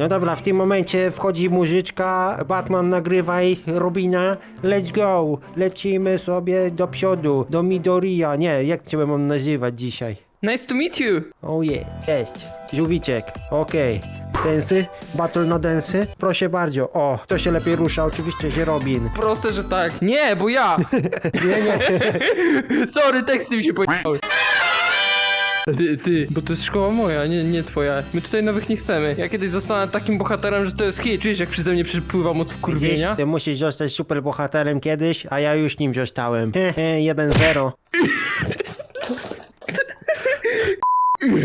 No dobra, w tym momencie wchodzi muzyczka, Batman nagrywaj Robina, let's go, lecimy sobie do przodu, do Midoriya, nie, jak cię mam nazywać dzisiaj? Nice to meet you! Oh yeah, cześć, żółwiczek, okej, densy, battle na densy, proszę bardzo, o, kto się lepiej rusza, oczywiście, że Robin. Proste, że tak. Nie, bo ja! Nie, nie, Sorry, teksty mi się pojechały. Ty, ty, bo to jest szkoła moja, nie, nie twoja. My tutaj nowych nie chcemy. Ja kiedyś zostanę takim bohaterem, że to jest hit. Czujesz, jak przeze mnie przypływa moc wkurwienia? Widzisz, ty musisz zostać super bohaterem kiedyś, a ja już nim zostałem. Hehe, 1-0.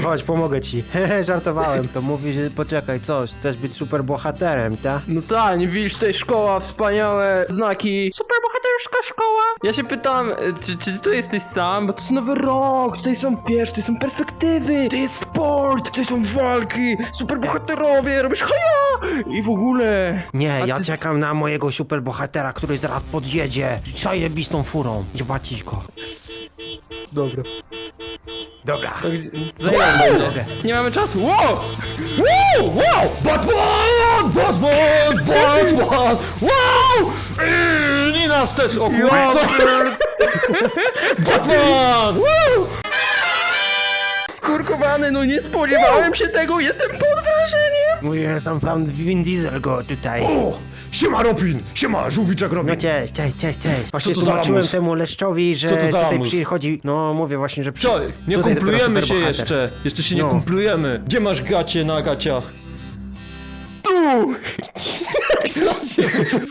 Chodź, pomogę ci. Hehe, żartowałem. To mówi, że poczekaj, co, chcesz być super bohaterem, tak? No tak, nie widzisz tutaj szkoła, wspaniałe znaki. Super bohaterska szkoła. Ja się pytam, e, czy, czy ty tu jesteś sam? Bo to jest nowy rok, tutaj są, wiesz, tutaj są perspektywy, to jest sport, tutaj są walki, super bohaterowie, robisz haja! I w ogóle. Nie, A ja ty- czekam na mojego super bohatera, który zaraz podjedzie. Zajebistą furą. Zobaczysz go. Dobra. Dobra. Zajęłem Dobra. Nie mamy czasu. Wow! Wow! Wow! Batman! Batman! Batman! Wow! I nas też! O kurwa! co? Batman! Wow! Skurkowany, no nie spodziewałem się tego, jestem pod wrażeniem! Mówiłem sam pan Vin Diesel go tutaj. O! Siema Robin! Siema, żółwiczek No Robin! cześć, cześć, cześć, cześć. Właśnie to za tłumaczyłem lamus? temu leszczowi, że Co to za tutaj lamus? przychodzi... No, mówię właśnie, że... Przy... Co? Nie tutaj kumplujemy dopiero się superbohater. jeszcze! Jeszcze się nie No. kumplujemy! Gdzie masz gacie na gaciach? Tu!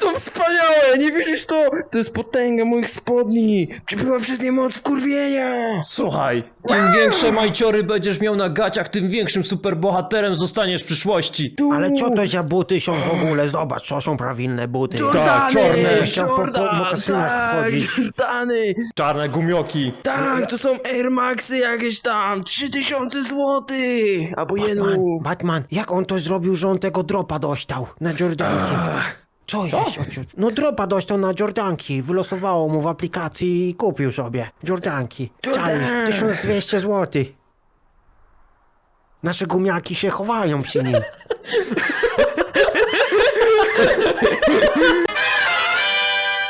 Są wspaniałe, nie widzisz to? To jest potęga moich spodni! Przybyła przez nie moc wkurwienia! Słuchaj, im większe majciory będziesz miał na gaciach, tym większym superbohaterem zostaniesz w przyszłości. Ale co to za buty są w ogóle? Zobacz, to są prawilne buty. Tak, czarne. Chciał po- po mokasynach tak, chodzić. Jordany! Czarne gumioki. Tak, to są Air Maxy jakieś tam, 3000 złotych! Albo Batman, jenu! Batman, jak on to zrobił, że on tego dropa dostał na Jordanki? Co jest? ociu? No dropa dostał na Jordanki, wylosowało mu w aplikacji i kupił sobie Jordanki. Czaisz, 1200 zł. Nasze gumiaki się chowają przy nim.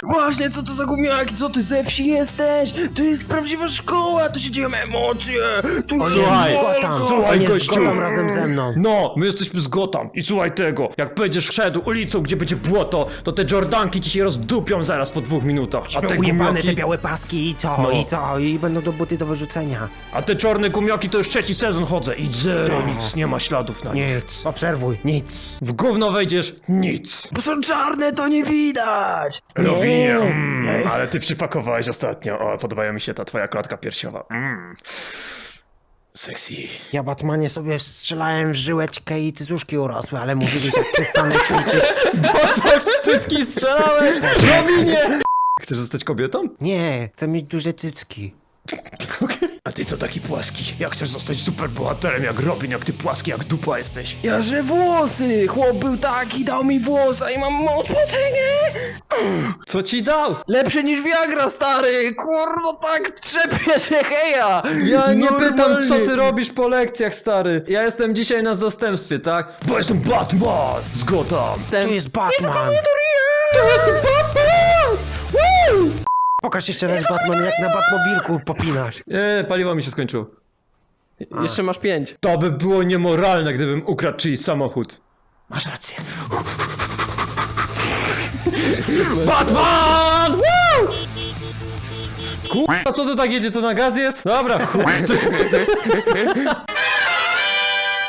Właśnie, co to za gumiaki? Co ty ze wsi jesteś? To jest prawdziwa szkoła, tu się dzieją emocje! Tu On się Słuchaj, jest walka. Gotham, on jest z gościu. Gotham razem ze mną. No, my jesteśmy z Gotham i słuchaj tego, jak będziesz szedł ulicą, gdzie będzie błoto, to te Jordanki ci się rozdupią zaraz po dwóch minutach, a te Ujebane te gumioki, białe paski i co? No. I co? I będą do buty do wyrzucenia. a te czarne gumioki to już trzeci sezon chodzę i zero, nic, nie ma śladów na nich. Nic, obserwuj, nic. W gówno wejdziesz, nic. Bo są czarne, to nie widać! Robinie, mm, ale ty przypakowałeś ostatnio, o, podoba mi się ta twoja klatka piersiowa. Mm. Sexy. Ja Batmanie sobie strzelałem w żyłeczkę i cycuszki urosły, ale mówili, że jak przestanę ćwiczyć... Botox cycki strzelałeś! Robinie! Chcesz zostać kobietą? Nie, chcę mieć duże cycki. A ty to taki płaski. Jak chcesz zostać super bohaterem jak Robin, jak ty płaski, jak dupa jesteś? Ja że włosy! Chłop był taki, dał mi włosa i mam moc potęgę! Co ci dał? Lepsze niż Viagra, stary! Kurwa, tak trzepie się heja! Ja nie pytam, Normalnie. co ty robisz po lekcjach, stary. Ja jestem dzisiaj na zastępstwie, tak? Bo jestem Batman z Gotham. Ten... Tu jest Batman! To jestem Batman! Pokaż jeszcze raz Batman, jak na Batmobilku popinasz. Nie, paliwo mi się skończyło. Jeszcze masz pięć. To by było niemoralne, gdybym ukradł czyjś samochód. Masz rację. Batman! Woo! Kurwa, co to tak jedzie? To na gaz jest? Dobra, chuj.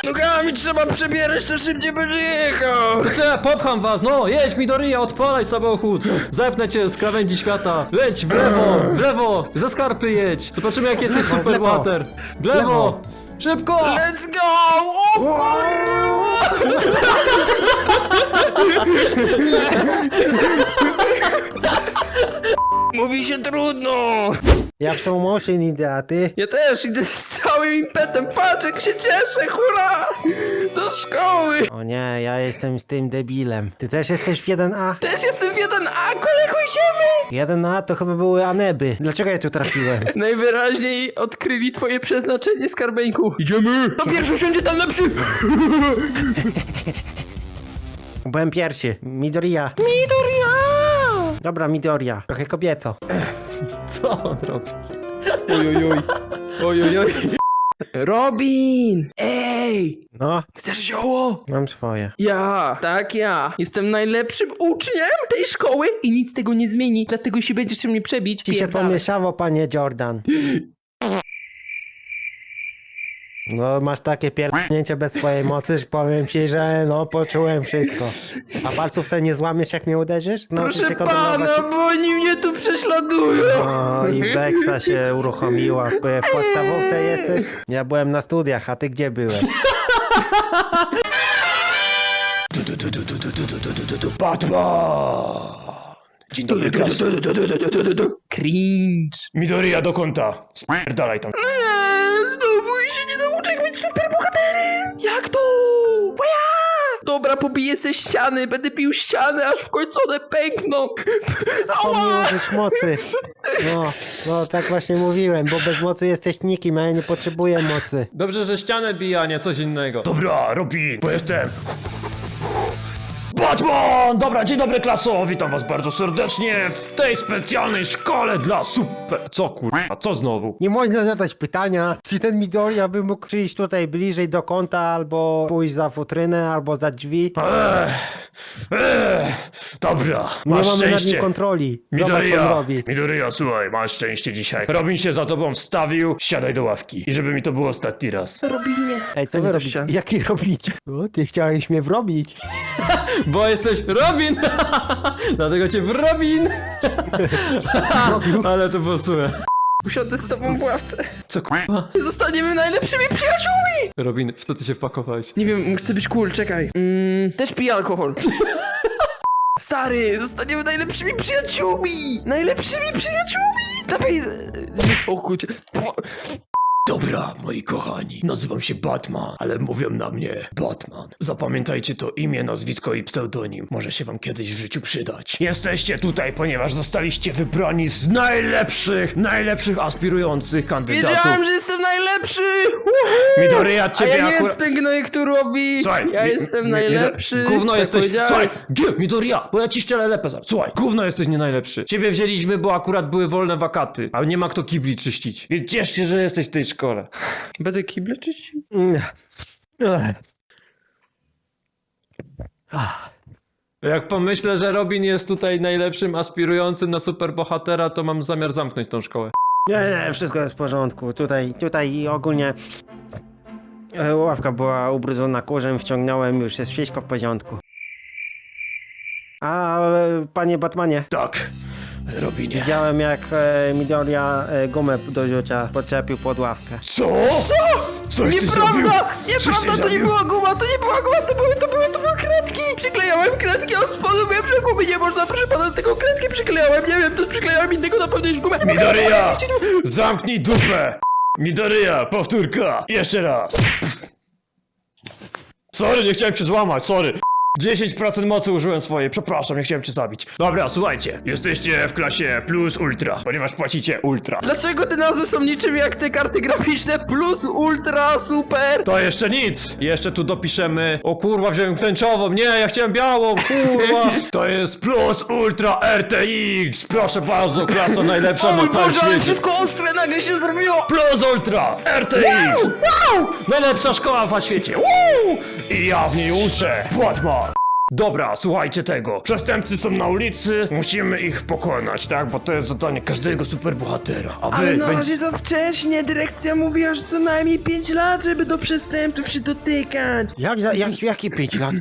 Nogami trzeba przebierać, to szybciej będzie jechał! To co ja popcham was, no, jedź mi do ryja, odpalaj samochód. Zepnę cię z krawędzi świata. Leć w lewo, w lewo, ze skarpy jedź. Zobaczymy jak jesteś lewo, super lewo. bohater. W lewo, lewo. szybko! Let's go! O kurwa! Mówi się trudno! Ja w tą motion idę, a ty? Ja też idę z całym impetem, patrz jak się cieszę, hurra! Do szkoły! O nie, ja jestem z tym debilem. Ty też jesteś w 1A? Też jestem w 1A, kolego, idziemy! 1A to chyba były aneby. Dlaczego ja tu trafiłem? Najwyraźniej odkryli twoje przeznaczenie, skarbeńku. Idziemy! To pierwszy usiądzie tam lepszy! byłem pierwszy. Midoriya. Midoriya! Dobra, Midoriya. Trochę kobieco. Co on robi? Ojojoj. Ojojoj. Robin! Ej! No, Chcesz zioło? mam swoje. Ja, tak ja. Jestem najlepszym uczniem tej szkoły i nic tego nie zmieni, dlatego się będziesz się mnie przebić. Ci się Pierdalaj. pomieszało, panie Jordan. No, masz takie pierdnięcie bez swojej mocy, że powiem ci, że no, poczułem wszystko. A palców sobie nie złamiesz, jak mnie uderzysz? Nauczysz Proszę się kontrolować- pana, bo oni mnie tu prześladują. O, i Beksa się uruchomiła. W podstawówce jesteś? Ja byłem na studiach, a ty gdzie byłeś? Batman! Dzień dobry. Cringe. Midoriya do kąta. Spierdalaj tam. Superbohaterem. Jak to? Łaja! Dobra, pobiję se ściany, będę bił ściany, aż w końcu one pękną. Pomnij Ała! użyć mocy. No, no, tak właśnie mówiłem, bo bez mocy jesteś nikim, a ja nie potrzebuję mocy. Dobrze, że ścianę bije, a nie coś innego. Dobra, Robin, bo jestem. Batman! Dobra, dzień dobry, klaso. Witam was bardzo serdecznie w tej specjalnej szkole dla super... Co kurwa, co znowu? Nie można zadać pytania, czy ten Midoriya by mógł przyjść tutaj bliżej do kąta, albo pójść za futrynę, albo za drzwi. Ech, ech, dobra, Nie masz mamy nad nim szczęście. kontroli. Zobacz, co on Midoriya, robi. Midoriya, słuchaj, masz szczęście dzisiaj. Robin się za tobą wstawił, siadaj do ławki. I żeby mi to było ostatni raz. Robinie. Ej, co wy robicie? Jaki robicie? O, ty chciałeś mnie wrobić. Bo jesteś Robin! Dlatego cię w Robin! Ale to było słuchaj. Usiądę z tobą w ławce. Co kurwa? Zostaniemy najlepszymi przyjaciółmi! Robin, w co ty się wpakowałeś? Nie wiem, chcę być cool, czekaj. Mm, też piję alkohol. Stary, zostaniemy najlepszymi przyjaciółmi! Najlepszymi przyjaciółmi! Dawaj... z- O kurczę. Dobra, moi kochani, nazywam się Batman, ale mówią na mnie Batman. Zapamiętajcie to imię, nazwisko i pseudonim. Może się wam kiedyś w życiu przydać. Jesteście tutaj, ponieważ zostaliście wybrani z najlepszych, najlepszych aspirujących kandydatów. Wiedziałem, że jestem najlepszy! Midoriya, A ciebie ja nie akurat... gnojek tu robi! Słuchaj, ja mi- jestem mi- najlepszy! Gówno tak jesteś. powiedziałem. Słuchaj, G, Midoriya, bo ja ci szczelę lepę zaraz. Słuchaj, Gówno jesteś nie najlepszy. Ciebie wzięliśmy, bo akurat były wolne wakaty, a nie ma kto kibli czyścić. Więc ciesz się, że jesteś w tej szkole. Będę kible czyścił? Ech. Ah. Jak pomyślę, że Robin jest tutaj najlepszym aspirującym na superbohatera, to mam zamiar zamknąć tą szkołę. Nie, nie, wszystko jest w porządku. Tutaj, tutaj ogólnie e, ławka była ubrudzona kurzem, wciągnąłem, już jest wszystko w porządku. A e, panie Batmanie, tak, Robinie. widziałem jak e, Midoriya e, gumę do rzucia podczepił pod ławkę. Co? Co? Coś ty zrobił? Nieprawda! Coś ty Nieprawda, to nie zrobił? była guma, to nie była guma, to były, to były, to! Przyklejałem kredki od spodu, wiem, że gumy nie można, proszę pana, tylko kredki przyklejałem, nie wiem, to przyklejałem innego, na pewno niż gumę. Midoriya! Zamknij dupę! Midoriya, powtórka! Jeszcze raz! Pff. Sorry, nie chciałem cię złamać, sorry. 10% mocy użyłem swojej, przepraszam, nie chciałem cię zabić. Dobra, słuchajcie, jesteście w klasie plus ultra, ponieważ płacicie ultra. Dlaczego te nazwy są niczym jak te karty graficzne plus, ultra, super? To jeszcze nic! Jeszcze tu dopiszemy. O kurwa, wziąłem tęczową. Nie, ja chciałem białą, kurwa. To jest plus ultra RTX! Proszę bardzo, klasa najlepsza O na całym Boże, ale świecie! wszystko ostre nagle się zrobiło! Plus ultra RTX! Wow! Najlepsza szkoła w świecie! Woo! I ja w niej uczę! Batman! Dobra, słuchajcie tego. Przestępcy są na ulicy, musimy ich pokonać, tak? Bo to jest zadanie każdego superbohatera. A wy Ale na będzie- razie za wcześnie, dyrekcja mówiła, że co najmniej 5 lat, żeby do przestępców się dotykać. Jak, za- jak, jakie 5 lat?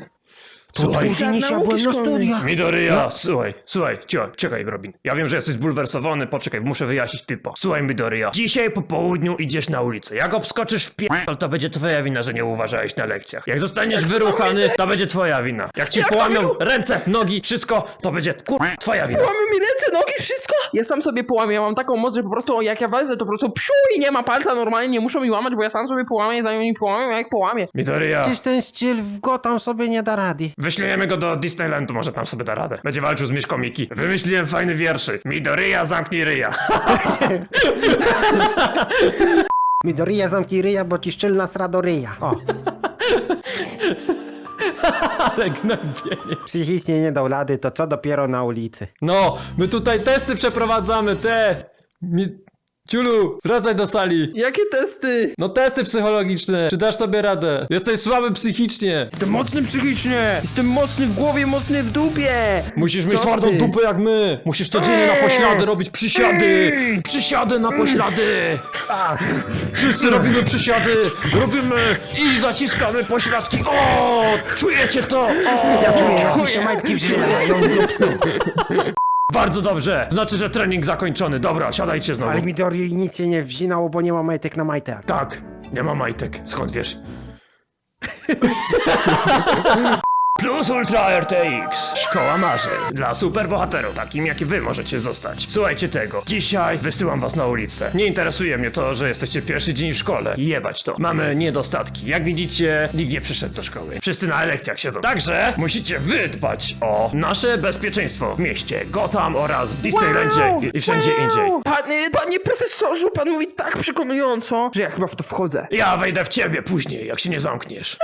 Słuchaj. niż ja byłem na studiach. Midoriya, słuchaj, słuchaj, cio, czekaj Robin. Ja wiem, że jesteś zbulwersowany, poczekaj, muszę wyjaśnić typo. Słuchaj Midoriya, dzisiaj po południu idziesz na ulicę. Jak obskoczysz w pierdol, to będzie twoja wina, że nie uważałeś na lekcjach. Jak zostaniesz wyruchany, to będzie twoja wina. Jak ci połamią ręce, nogi, wszystko, to będzie kur... twoja wina. Połamy mi ręce, nogi, wszystko? Ja sam sobie połamię, ja mam taką moc, że po prostu jak ja wezmę, to po prostu psiu i nie ma palca normalnie, nie muszą mi łamać, bo ja sam sobie połamię, zanim mi połamię, a jak połamię. Midoriya, Przecież ten styl w Gotham sobie nie da rady. Wyślejemy go do Disneylandu, może tam sobie da radę. Będzie walczył z Miszką Miki. Wymyśliłem fajny wierszyk. Midoriya, zamknij ryja. Midoriya zamknij ryja, bo ci szczelna sra do ryja. O. Ale gnębienie. Psychicznie nie dał rady, to co dopiero na ulicy. No, my tutaj testy przeprowadzamy, te! Mi... Ciulu, wracaj do sali. Jakie testy? No testy psychologiczne, czy dasz sobie radę? Jesteś słaby psychicznie. Jestem mocny psychicznie! Jestem mocny w głowie, mocny w dupie! Musisz mieć Co twardą ty? dupę jak my. Musisz codziennie na poślady robić przysiady. Przysiady na poślady. Wszyscy robimy przysiady. Robimy i zaciskamy pośladki. O, czujecie to? O, Ja czuję, jak mi się majtki wzięlają w dupsku. Bardzo dobrze. Znaczy, że trening zakończony. Dobra, siadajcie znowu. Ale mi Dori nic się nie wzinało, bo nie ma majtek na majtach. Tak, nie ma majtek. Skąd wiesz? Plus Ultra RTX. Szkoła marzeń. Dla superbohaterów, takim jak wy możecie zostać. Słuchajcie tego. Dzisiaj wysyłam was na ulicę. Nie interesuje mnie to, że jesteście pierwszy dzień w szkole. Jebać to. Mamy niedostatki. Jak widzicie, nikt nie przyszedł do szkoły. Wszyscy na lekcjach siedzą. Także musicie wy dbać o nasze bezpieczeństwo w mieście Gotham oraz w Disneylandzie i, i wszędzie indziej. Panie, panie profesorzu, pan mówi tak przekonująco, że ja chyba w to wchodzę. Ja wejdę w ciebie później, jak się nie zamkniesz.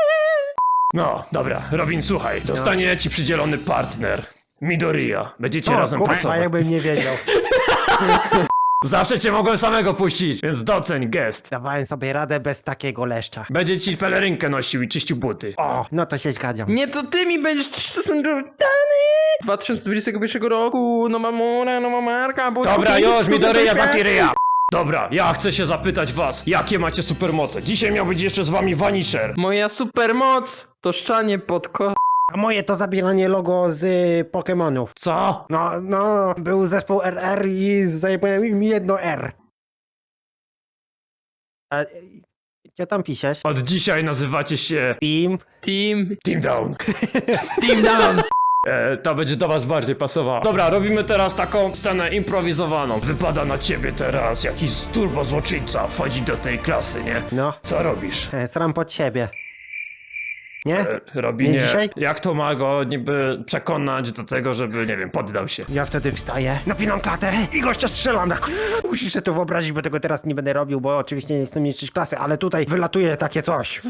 No, dobra, Robin, słuchaj. Zostanie ci przydzielony partner. Midoriya. Będziecie razem kurwa, pracować. jakbym nie wiedział. Zawsze cię mogłem samego puścić, więc doceń gest. Dawałem sobie radę bez takiego leszcza. Będzie ci pelerynkę nosił i czyścił buty. O, no to się zgadzam. Nie, to ty mi będziesz Tristan Jordany! 2021 roku, nowa mora, nowa marka, bo... Dobra, już, Midoriya, za zamknij ryja. Dobra, ja chcę się zapytać was, jakie macie supermoce? Dzisiaj miał być jeszcze z wami Vanisher. Moja supermoc to szczanie pod ko... A moje to zabieranie logo z y, Pokemonów. Co? No, no, był zespół RR i zajmowałem im jedno R. A, y, co tam piszesz? Od dzisiaj nazywacie się Team? Team... Team Down. Team down! E, to będzie do was bardziej pasowało. Dobra, robimy teraz taką scenę improwizowaną. Wypada na ciebie teraz jakiś turbo złoczyńca wchodzi do tej klasy, nie? No, Co robisz? e, sram pod siebie. Nie? E, Robinie, Nie dzisiaj? jak to ma go niby przekonać do tego, żeby, nie wiem, poddał się? Ja wtedy wstaję, napinam klatę i gościa strzelam. Tak. Musisz sobie to wyobrazić, bo tego teraz nie będę robił, bo oczywiście nie chcę mieć klasy, ale tutaj wylatuje takie coś.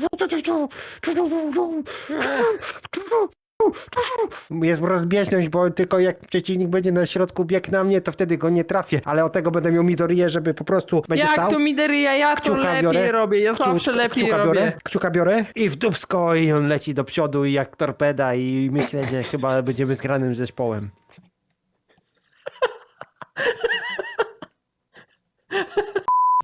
Jest rozbieżność, bo tylko jak przeciwnik będzie na środku bieg na mnie, to wtedy go nie trafię, ale od tego będę miał Midorię, żeby po prostu będzie Jak stał. to Mideria, ja to Kciuka lepiej biorę, robię, ja kciu- zawsze lepiej kciuka robię. biorę, kciuka biorę. I w dubsko i on leci do przodu i jak torpeda i myślę, że chyba będziemy zgranym zespołem.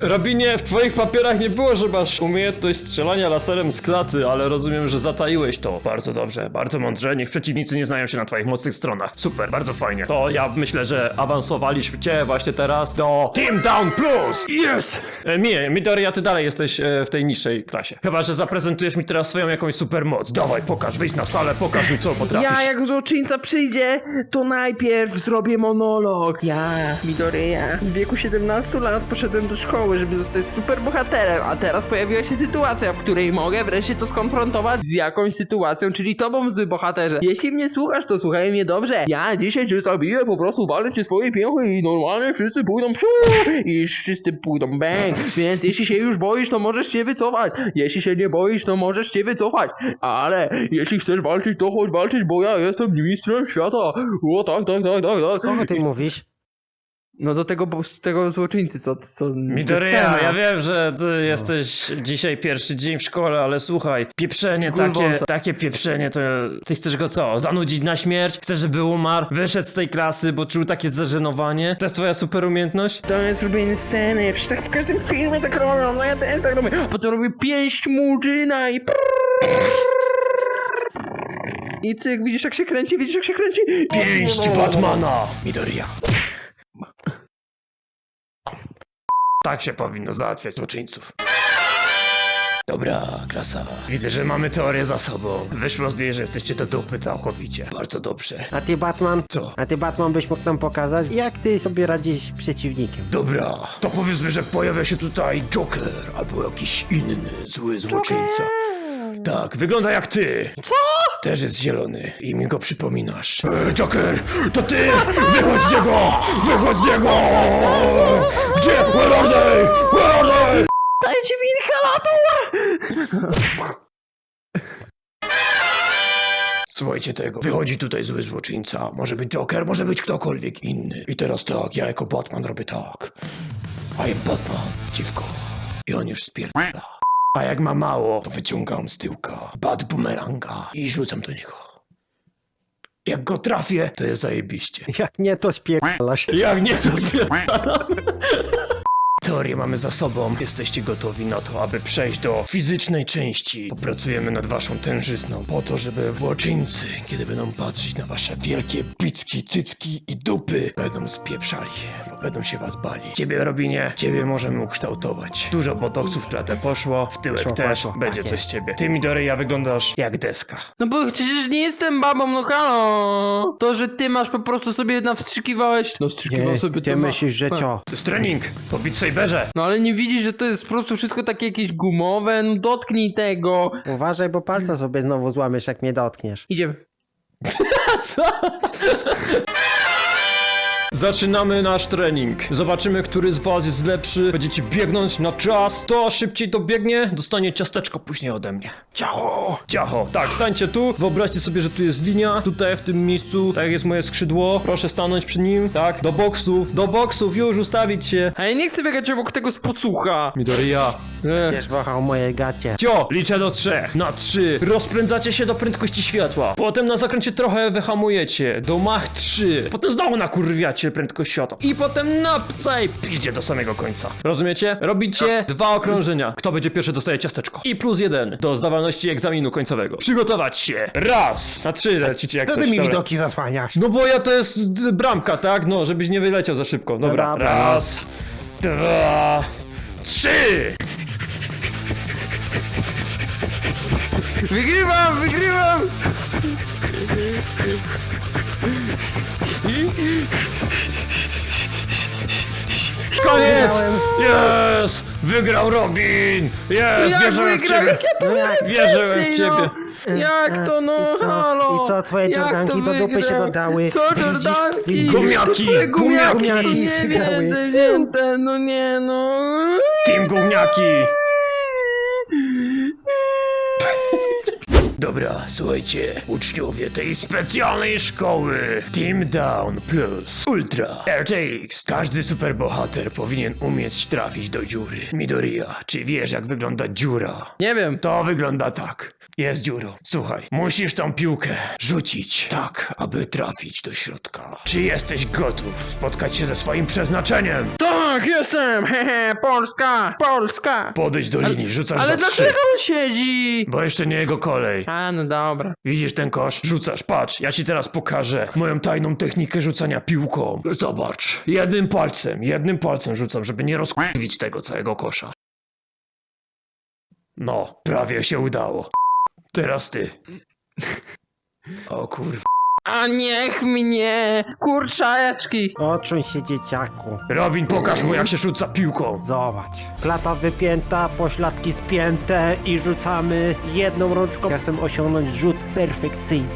Robinie, w twoich papierach nie było, że masz umiejętność strzelania laserem z klaty, ale rozumiem, że zataiłeś to. Bardzo dobrze, bardzo mądrze. Niech przeciwnicy nie znają się na twoich mocnych stronach. Super, bardzo fajnie. To ja myślę, że Awansowaliśmy cię właśnie teraz do... Team Down Plus! Yes! E, nie, Midoriya, ty dalej jesteś e, w tej niższej klasie. Chyba, że zaprezentujesz mi teraz swoją jakąś supermoc. Dawaj, pokaż, wyjdź na salę, pokaż mi co potrafisz. Ja jak złoczyńca przyjdzie, to najpierw zrobię monolog. Ja, Midoreja, w wieku 17 lat poszedłem do szkoły, żeby zostać superbohaterem, a teraz pojawiła się sytuacja, w której mogę wreszcie to skonfrontować z jakąś sytuacją, czyli tobą zły bohaterze. Jeśli mnie słuchasz, to słuchaj mnie dobrze. Ja dzisiaj cię zabiję, po prostu walę cię swoje pięchy i normalnie wszyscy pójdą psiu i wszyscy pójdą bang. Więc jeśli się już boisz, to możesz się wycofać. Jeśli się nie boisz, to możesz się wycofać. Ale jeśli chcesz walczyć, to chodź walczyć, bo ja jestem mistrzem świata. O tak, tak, tak, tak, tak. Kogo ty mówisz? No do tego, tego złoczyńcy, co... co Midoriya, ja wiem, że ty jesteś dzisiaj pierwszy dzień w szkole, ale słuchaj, pieprzenie takie, takie pieprzenie, to ty chcesz go co, zanudzić na śmierć? Chcesz, żeby umarł, wyszedł z tej klasy, bo czuł takie zażenowanie? To jest twoja super umiejętność? To jest robienie sceny, przecież tak w każdym filmie tak robią, no ja też tak robię. A potem robię pięść murzyna i... I cyk, widzisz jak się kręci, widzisz jak się kręci? Pięść Batmana! Midoriya. Tak się powinno załatwiać złoczyńców. Dobra, klasa. Widzę, że mamy teorię za sobą. Wyszło z niej, że jesteście do dupy całkowicie. Bardzo dobrze. A ty Batman? Co? A ty Batman byś mógł nam pokazać, jak ty sobie radzisz z przeciwnikiem? Dobra, to powiedzmy, że pojawia się tutaj Joker albo jakiś inny zły złoczyńca. Tak, wygląda jak ty. Co? Też jest zielony i mi go przypominasz. E, Joker, to ty! Wychodź z niego! Wychodź z niego! Gdzie? Where are they? Where are they? Dajcie mi inhalator! Słuchajcie tego. Wychodzi tutaj zły złoczyńca. Może być Joker, może być ktokolwiek inny. I teraz tak, ja jako Batman robię tak. I am Batman, dziwko. I on już spierdala. A jak ma mało, to wyciągam z tyłka bat bumeranga i rzucam do niego. Jak go trafię, to jest zajebiście. Jak nie, to spierdalasz. Jak nie, to spierdalam. Teorię mamy za sobą. Jesteście gotowi na to, aby przejść do fizycznej części. Popracujemy nad waszą tężyzną, po to, żeby złoczyńcy, kiedy będą patrzeć na wasze wielkie picki, cycki i dupy, będą spieprzali, bo będą się was bali. Ciebie, Robinie, ciebie możemy ukształtować. Dużo botoksów w klatę poszło, w tyłek Poszło, też, poszło. będzie Tak coś z ciebie. Ty, Midoriya, wyglądasz jak deska. No bo przecież nie jestem babą, no halo. To, że ty masz po prostu sobie nawstrzykiwałeś. No wstrzykiwał Nie, sobie ty to ma- myślisz, że pa- cio? To jest trening, po Beat No ale nie widzisz, że to jest po prostu wszystko takie jakieś gumowe? No dotknij tego. Uważaj, bo palca sobie znowu złamiesz, jak mnie dotkniesz. Idziemy. Zaczynamy nasz trening. Zobaczymy, który z was jest lepszy. Będziecie biegnąć na czas. Kto szybciej dobiegnie, dostanie ciasteczko później ode mnie. Ciacho! Ciacho. Tak, stańcie tu. Wyobraźcie sobie, że tu jest linia. Tutaj, w tym miejscu. Tak jest moje skrzydło. Proszę stanąć przy nim. Tak, do boksów. Do boksów, już ustawić się. A ja nie chcę biegać obok tego spocucha. Midoriya. Ech. Będziesz wahał moje gacie. Cio! Liczę do trzech. Na trzy. Rozpędzacie się do prędkości światła. Potem na zakręcie trochę wyhamujecie. Do mach 3. Potem znowu nakurwiacie prędkość światła. I potem na całej piździe do samego końca. Rozumiecie? Robicie dwa okrążenia. Kto będzie pierwszy dostaje ciasteczko. I plus jeden do zdawalności egzaminu końcowego. Przygotować się. Raz. Na trzy lecicie jak coś. ty mi Dobra. widoki zasłaniasz? No bo ja to jest bramka, tak? No, żebyś nie wyleciał za szybko. Dobra. dobra, Raz. Dwa. Trzy. Wygrywam, wygrywam! Koniec! Yes! Wygrał Robin! Yes! Jak Wierzyłem w wygrał? ciebie! Jak ja to No jak? Wierzyłem w wcześniej, ciebie! No. Jak to no, I co? halo? I co, twoje Jak Jordanki to do dupy się dodały? Co Widzisz? Jordanki? Widzisz? Gumiaki, Twoje gumiaki, gumiaki to nie będę wzięte, no nie no. Team Gówniaki! Dobra, słuchajcie, uczniowie tej specjalnej szkoły Team Down Plus Ultra RTX Każdy superbohater powinien umieć trafić do dziury Midoriya, czy wiesz jak wygląda dziura? Nie wiem. To wygląda tak. Jest dziurą. Słuchaj, musisz tą piłkę rzucić tak, aby trafić do środka. Czy jesteś gotów spotkać się ze swoim przeznaczeniem? Tak, jestem! Hehe, Polska! Polska! Podejdź do linii, rzucasz Ale za trzy. dlaczego on siedzi? Bo jeszcze nie jego kolej. A, no dobra. Widzisz ten kosz? Rzucasz, patrz, ja ci teraz pokażę moją tajną technikę rzucania piłką. Zobacz, jednym palcem, jednym palcem rzucam, żeby nie rozkurwić tego całego kosza. No, prawie się udało. Teraz ty. O kurwa. A niech mnie! Kurczaczki! Odczuj się, dzieciaku. Robin, pokaż mu jak się rzuca piłką. Zobacz. Klata wypięta, pośladki spięte i rzucamy jedną rączką. Ja chcę osiągnąć rzut perfekcyjny.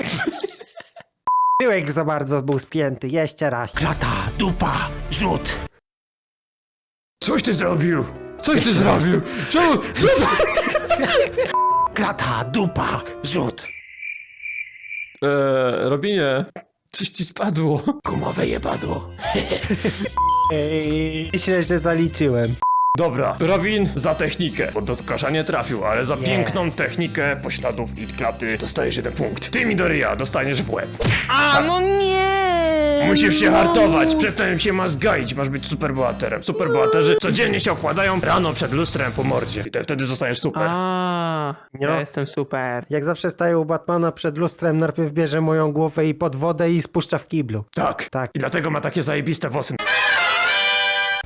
Tyłek za bardzo był spięty. Jeszcze raz. Klata, dupa, rzut. Coś ty zrobił? Coś ty zrobił? Czemu? Co? Klata, dupa, rzut. Eee, Robinie, coś ci spadło. Gumowe jebadło. Ej, myślę, że zaliczyłem. Dobra, Robin za technikę, bo do kosza nie trafił, ale za Nie. piękną technikę pośladów i klaty dostajesz jeden punkt. Ty, Midoriya, dostaniesz w łeb. A, no nie! Musisz się hartować, przestań się ma zgaić, masz być superbohaterem. Superbohaterzy codziennie się okładają rano przed lustrem po mordzie i te- wtedy zostaniesz super. A, No. ja jestem super. Jak zawsze staję u Batmana przed lustrem, najpierw bierze moją głowę i pod wodę i spuszcza w kiblu. Tak, Tak. i dlatego ma takie zajebiste włosy.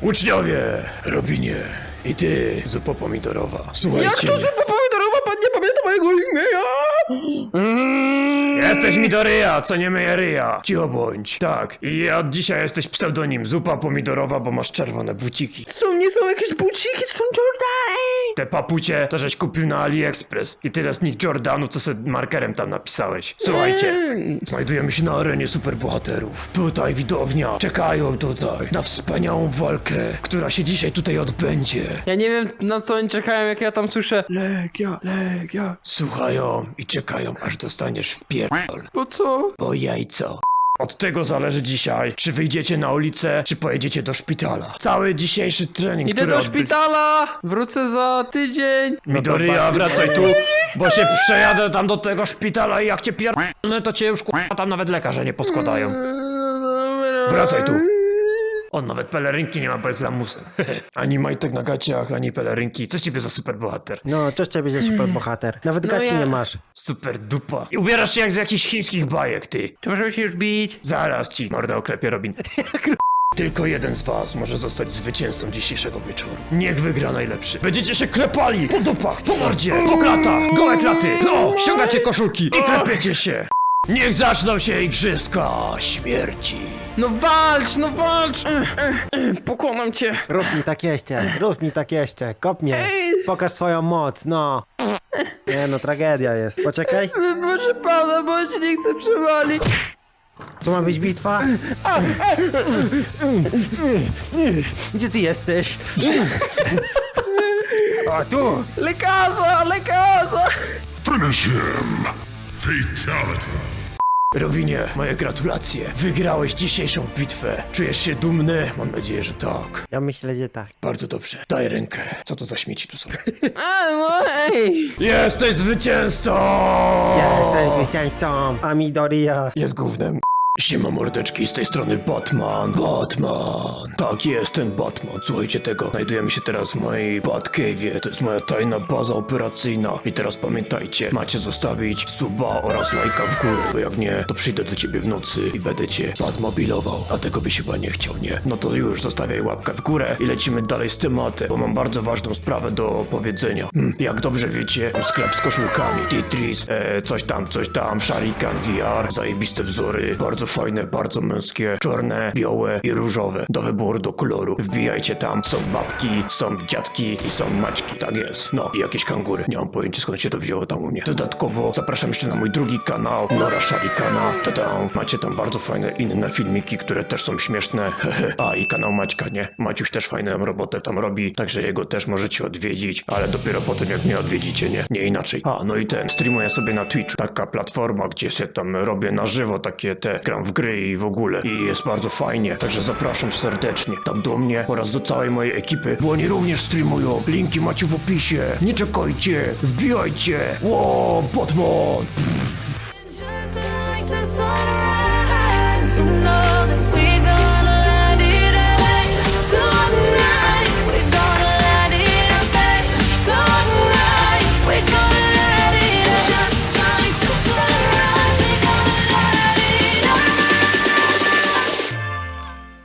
Uczniowie, Robinie i ty, zupo pomidorowa. Słuchajcie, Jak to zupa pomidorowa? Pan nie pamięta mojego imienia? Jesteś Midoriya, co nie myje ryja. Cicho bądź. Tak, i od dzisiaj jesteś pseudonim zupa pomidorowa, bo masz czerwone buciki. Co mnie są jakieś buciki, są Jordany! Te papucie to żeś kupił na AliExpress i tyle z nich Jordanu, co sobie markerem tam napisałeś. Słuchajcie, znajdujemy się na arenie superbohaterów. Tutaj widownia, czekają tutaj na wspaniałą walkę, która się dzisiaj tutaj odbędzie. Ja nie wiem na co oni czekają, jak ja tam słyszę Legia, Legia. Słuchają i czekają, aż dostaniesz w pierdol, Po co? bo jajco. Od tego zależy dzisiaj, czy wyjdziecie na ulicę, czy pojedziecie do szpitala. Cały dzisiejszy trening, Idę który do odbył- szpitala! Wrócę za tydzień! Midoriya, wracaj tu, bo się przejadę tam do tego szpitala i jak cię pierdolę, to cię już k***a tam nawet lekarze nie poskładają. Wracaj tu. On nawet pelerynki nie ma, bo jest lamusem. ani majtek na gaciach, ani pelerynki. Co z ciebie za super bohater? No, coś ciebie za super bohater. Nawet No gaci ja- nie masz. Super dupa. I ubierasz się jak z jakichś chińskich bajek, ty. Czy możemy się już bić? Zaraz ci mordę oklepie Robin. Tylko jeden z was może zostać zwycięzcą dzisiejszego wieczoru. Niech wygra najlepszy. Będziecie się klepali po dupach, po mordzie, po klatach, gołe klaty. No, ściągacie koszulki i klepiecie się. Niech zaczną się igrzyska śmierci. No walcz, no walcz! Ech, ech, ech, Pokonam cię! Rób mi tak jeszcze, rób mi tak jeszcze, kop mnie. Pokaż swoją moc, no. Nie no, tragedia jest. Poczekaj, Proszę pana, bo ja się nie chcę przewalić! co ma być bitwa? Gdzie ty jesteś? O, tu! Lekarza, lekarza! Finish him! Fatality. Robinie, moje gratulacje. Wygrałeś dzisiejszą bitwę. Czujesz się dumny? Mam nadzieję, że tak. Ja myślę, że tak. Bardzo dobrze. Daj rękę. Co to za śmieci tu są? A, no ej! Jesteś zwycięzcą! Jesteś zwycięzcą, Amidoria. Jest gównem. Siema mordeczki, z tej strony Batman. Batman. Tak jest, ten Batman. Słuchajcie tego. Znajdujemy się teraz w mojej Batcave'ie. To jest moja tajna baza operacyjna. I teraz pamiętajcie, macie zostawić suba oraz lajka w górę. Bo jak nie, to przyjdę do ciebie w nocy i będę cię Batmobilował. A tego byś chyba nie chciał, nie? No to już zostawiaj łapkę w górę i lecimy dalej z tematem, bo mam bardzo ważną sprawę do powiedzenia. Hmm, jak dobrze wiecie, sklep z koszulkami, Tetris, e, coś tam, coś tam, Sharikan VR, zajebiste wzory, bardzo fajne, bardzo męskie, czarne, białe i różowe, do wyboru, do koloru. Wbijajcie tam, są babki, są dziadki i są maćki, tak jest. No i jakieś kangury, nie mam pojęcia skąd się to wzięło tam u mnie. Dodatkowo zapraszam jeszcze na mój drugi kanał, Nora Sharikana, ta macie tam bardzo fajne inne filmiki, które też są śmieszne. A i kanał Maćka, nie? Maciuś też fajną robotę tam robi, także jego też możecie odwiedzić, ale dopiero po tym jak mnie odwiedzicie, nie? Nie inaczej. A, no i ten, streamuję sobie na Twitch, taka platforma, gdzie się tam robię na żywo takie te, gram w gry i w ogóle. I jest bardzo fajnie, także zapraszam serdecznie tam do mnie oraz do całej mojej ekipy, bo oni również streamują. Linki macie w opisie. Nie czekajcie, wbijajcie. Ło, Batman! Sun